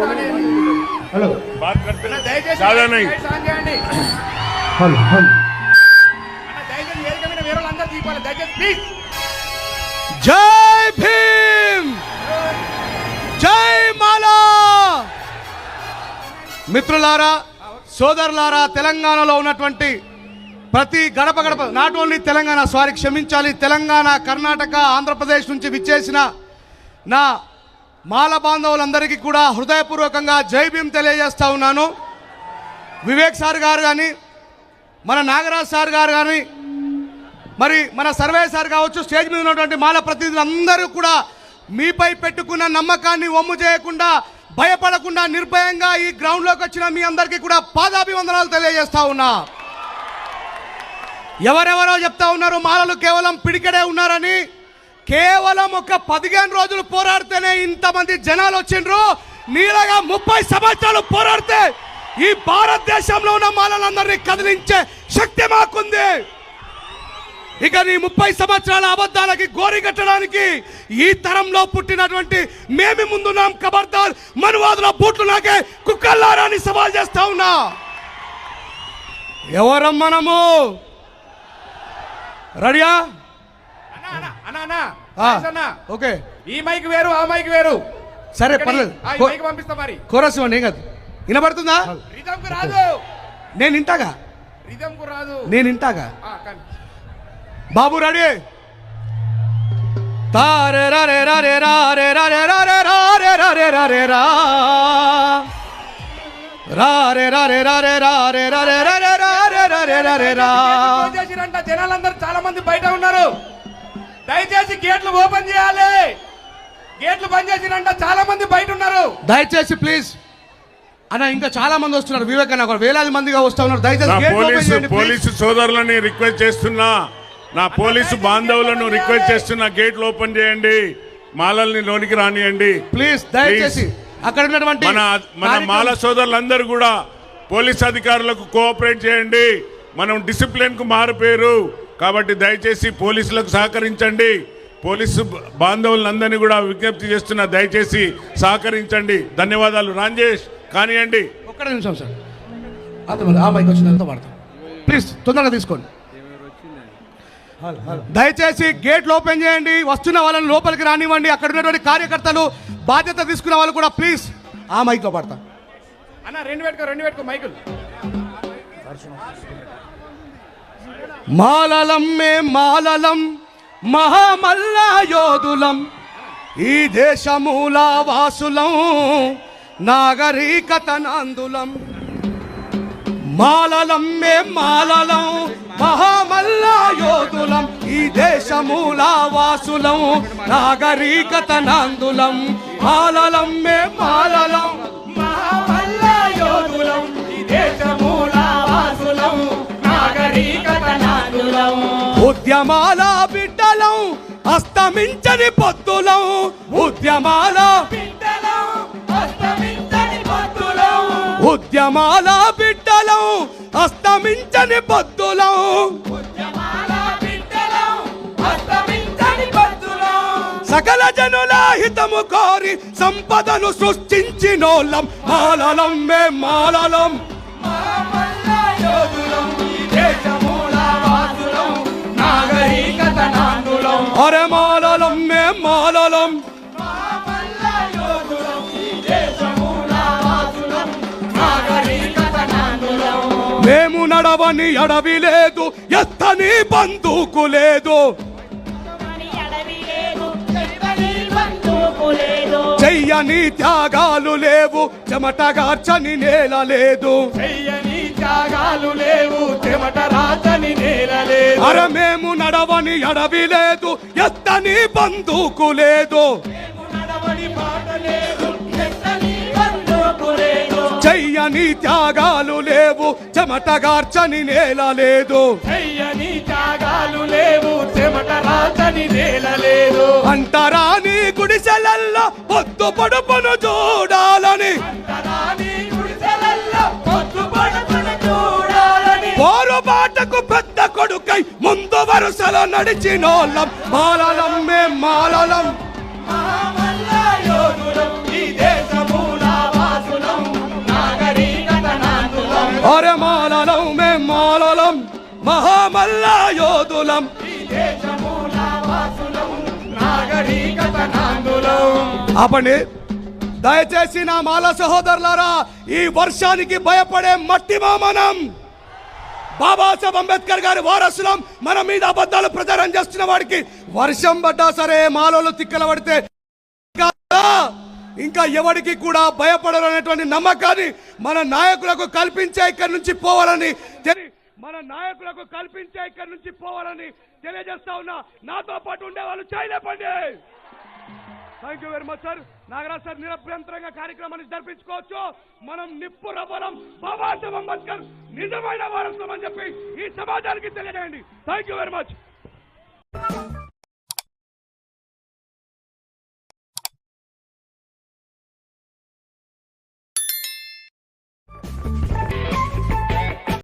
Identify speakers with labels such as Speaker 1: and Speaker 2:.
Speaker 1: Hello. Hello జై భీమ్! జై नहीं మిత్రులారా సోదరులారా తెలంగాణలో ఉన్నటువంటి ప్రతి గడప గడప నాట్ ఓన్లీ తెలంగాణ సారీ క్షమించాలి తెలంగాణ కర్ణాటక ఆంధ్రప్రదేశ్ నుంచి విచ్చేసిన నా మాల బాంధవులందరికీ కూడా హృదయపూర్వకంగా జై భీమ్ తెలియజేస్తా ఉన్నాను. వివేక్ సార్ గారు కానీ మన నాగరాజ్ సార్ గారు కానీ మరి మన సర్వే సార్ కావచ్చు స్టేజ్ మీద ఉన్నటువంటి మాల ప్రతినిధులు అందరూ కూడా మీపై పెట్టుకున్న నమ్మకాన్ని ఒమ్ము చేయకుండా భయపడకుండా నిర్భయంగా ఈ గ్రౌండ్లోకి వచ్చిన మీ అందరికీ కూడా పాదాభివందనాలు తెలియజేస్తా ఉన్నా. ఎవరెవరో చెప్తా ఉన్నారు మాలలు కేవలం పిడికెడే ఉన్నారని కేవలం ఒక పదిహేను రోజులు పోరాడితేనే ఇంతమంది జనాలు వచ్చిండ్రు. నీలగా ముప్పై సంవత్సరాలు పోరాడితే ఈ భారతదేశంలో ఉన్న మాలలందరినీ కదిలించే శక్తి మాకుంది. ఇక నీ ముప్పై సంవత్సరాల అబద్ధాలకి గోరి కట్టడానికి ఈ తరంలో పుట్టినటువంటి మేమి ముందున్నాం కబర్దార్ మనువాదుల బూట్లు నాకే కుక్కల్లారాని సవాల్ చేస్తా ఉన్నా. ఎవరం మనము? రెడీయా?
Speaker 2: అన్నా అన్నా.
Speaker 1: ఓకే
Speaker 2: ఈ మైక్ వేరు ఆ మైక్ వేరు
Speaker 1: సరే పర్లేదు
Speaker 2: పంపిస్తా మరి
Speaker 1: కోరస్ ఇవ్వండి కాదు వినబడుతుందా
Speaker 2: రాదు
Speaker 1: నేను
Speaker 2: కు రాదు
Speaker 1: నేను
Speaker 2: కానీ
Speaker 1: బాబు రెడీ తారే రే రే రే రా రే రా రే రా రే రా రే రా రే రా రే రా రా రే రా
Speaker 2: జనాలందరూ చాలా మంది బయట ఉన్నారు దయచేసి గేట్లు ఓపెన్ చేయాలి. గేట్లు బంద్ చేసిరంట చాలా మంది బయట ఉన్నారు.
Speaker 1: దయచేసి ప్లీజ్. అన్న ఇంకా చాలా మంది వస్తున్నారు. వివేక్ అన్న వేలాది మందిగా వస్తా ఉన్నారు. దయచేసి
Speaker 3: నా
Speaker 1: గేట్ ఓపెన్
Speaker 3: పోలీసు. పోలీసు సోదరులని రిక్వెస్ట్ చేస్తున్నా. నా పోలీసు బాంధవులను రిక్వెస్ట్ చేస్తున్నా. గేట్లు ఓపెన్ చేయండి. మాలల్ని లోనికి రానియండి.
Speaker 1: ప్లీజ్ దయచేసి. అక్కడ ఉన్నటువంటి
Speaker 3: మన మన మాల సోదరులందరూ కూడా పోలీస్ అధికారులకు కోఆపరేట్ చేయండి. మనం డిసిప్లిన్కు మారిపోయారు కాబట్టి దయచేసి పోలీసులకు సహకరించండి. పోలీసు బాంధవులందరినీ కూడా విజ్ఞప్తి చేస్తున్నా దయచేసి సహకరించండి. ధన్యవాదాలు. రాంజేష్ కానివ్వండి
Speaker 1: ఒక్కడ నిమిషం సార్. అర్థమైంది ఆ మైక్ వచ్చిందంతా వాడతాం. ప్లీజ్ తొందరగా తీసుకోండి. దయచేసి గేట్లు ఓపెన్ చేయండి. వస్తున్న వాళ్ళని లోపలికి రానివ్వండి. అక్కడ ఉన్నటువంటి కార్యకర్తలు బాధ్యత తీసుకున్న వాళ్ళు కూడా ప్లీజ్ ఆ మైక్లో పడతా
Speaker 2: అన్న రెండు పెట్టుకో రెండు పెట్టుకో మైకులు.
Speaker 1: మాలలం మే మాలలం మహామల్లయోధులం ఈ దేశమూల వాసులం నాగరికత నందులం మాలలం మే మాలలం మహామల్లయోధులం ఈ దేశమూల వాసులం నాగరికత నందులం మాలలం మే మాలలం
Speaker 2: మహామల్ల
Speaker 1: ఉద్యమాల బిడ్డలం అస్తమించని పొద్దులం ఉద్యమాల ఉద్యమాల బిడ్డలం అస్తమించని
Speaker 2: భక్తులం
Speaker 1: సకల జనుల హితము కోరి సంపదను సృష్టించినోళ్ళం. మాలలం మే మాలలం. అరే మాలలం మే మాలలం మేము నడవని అడవి లేదు ఎత్తని బందుకు లేదు. చెయ్యని త్యాగాలు లేవు చెమటగార్చని నేల లేదు.
Speaker 2: చెయ్యని త్యాగాలు లేవు చెమట రాచని
Speaker 1: అర మేము నడవని అడవి లేదు. ఎత్తని బందూకు లేదు. చెయ్యని త్యాగాలు లేవు. చెమటగార్చని నేల లేదు.
Speaker 2: చెయ్యని త్యాగాలు లేవు. చెమట రాతని నేల లేదు.
Speaker 1: అంటరాని గుడిసెలల్లో పొద్దు పడుపును చూడాలని.
Speaker 2: అంతరాని
Speaker 1: నాడుకై ముందు వరుసలో నడిచినోళ్ళం బాలలం మే మాలలం. అరే మాలలం మే మాలలం. మహామల్ల యోధులం దయచేసి నా మాల సహోదరులారా ఈ వర్షానికి భయపడే మట్టి మామనం బాబాసాహెబ్ అంబేద్కర్ గారి వారసులం మన మీద అబద్ధాలు ప్రచారం చేస్తున్న వాడికి వర్షం పడ్డా సరే మాలోలు తిక్కల పడితే ఇంకా ఎవరికి కూడా భయపడరు అనేటువంటి నమ్మకాన్ని మన నాయకులకు కల్పించే ఇక్కడి నుంచి పోవాలని తెలి- మన నాయకులకు కల్పించే ఇక్కడి నుంచి పోవాలని తెలియజేస్తా ఉన్నా. నాతో పాటు ఉండే వాళ్ళు చేయలేపండి thank you very much sir Nagaraj sir నిరభ్యంతరంగా కార్యక్రమాన్ని జరిపించుకోవచ్చు. మనం నిప్పు రవ్వలం బాబాసాహెబ్ అంబేద్కర్ నిజమైన వారసులం అని చెప్పి ఈ సమాజానికి తెలియజేయండి. Thank you very much